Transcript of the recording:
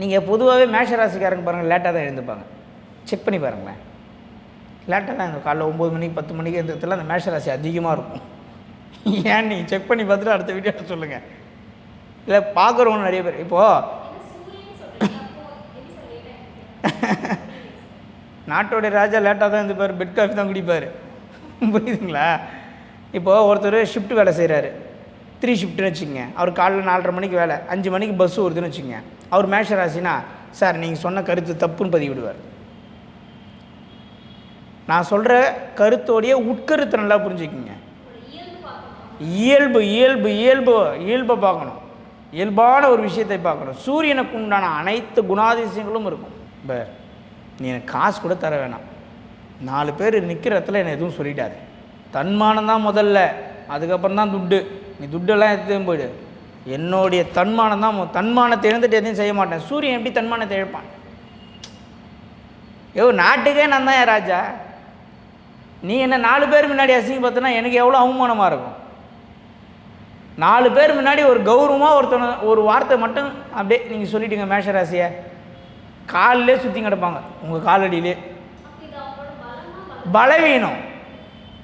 நீங்கள் பொதுவாகவே மேஷ ராசிக்காரங்க பாருங்கள் லேட்டாக தான் எழுந்துப்பாங்க. செக் பண்ணி பாருங்களேன். லேட்டாக தான் இந்த காலைல ஒம்பது மணிக்கு பத்து மணிக்கு எழுந்ததுல அந்த மேஷராசி அதிகமாக இருக்கும். ஏன்? நீங்கள் செக் பண்ணி பார்த்துட்டு அடுத்த வீடியோவில் சொல்லுங்கள் இல்லை பார்க்குறவங்க நிறைய பேர். இப்போது நாட்டோடைய ராஜா லேட்டாக தான் இருந்துப்பார் பெட் காஃபி தான் குடிப்பார். புரியுதுங்களா? இப்போது ஒருத்தர் ஷிஃப்ட் வேலை செய்கிறாரு த்ரீ ஷிஃப்ட்னு வச்சுங்க அவர் காலைல நாலரை மணிக்கு வேலை அஞ்சு மணிக்கு பஸ் வருதுன்னு வச்சுக்கோங்க. அவர் மேஷ ராசினா சார் நீங்கள் சொன்ன கருத்து தப்புன்னு பதிவிடுவார். நான் சொல்கிற கருத்தோடைய உட்கருத்தை நல்லா புரிஞ்சுக்கிங்க. இயல்பு இயல்பு இயல்பு இயல்பை பார்க்கணும். இயல்பான ஒரு விஷயத்தை பார்க்கணும். சூரியனுக்கு உண்டான அனைத்து குணாதிசயங்களும் இருக்கும். இப்போ நீ எனக்கு காசு கூட தர வேணாம். நாலு பேர் நிற்கிற இடத்துல என்னை எதுவும் சொல்லிட்டாரு தன்மானம் தான் முதல்ல. அதுக்கப்புறம் தான் துட்டு. நீ துட்டெல்லாம் எடுத்து போயிடு. என்னுடைய தன்மானம் தான் தன்மானத்தை இழந்துட்டு எதையும் செய்ய மாட்டேன். சூரியன் எப்படி தன்மானத்தை இழப்பான்? யோ நாட்டுக்கே நான் தான் ராஜா. நீ என்ன நாலு பேர் முன்னாடி அசிங்கப்படுத்தினா எனக்கு எவ்வளோ அவமானமாக இருக்கும்? நாலு பேர் முன்னாடி ஒரு கௌரவமாக ஒருத்தனை ஒரு வார்த்தை மட்டும் அப்படியே நீங்கள் சொல்லிட்டீங்க மேஷராசியை. காலிலே சுற்றி கிடப்பாங்க. உங்கள் காலடியிலே. பலவீனம்.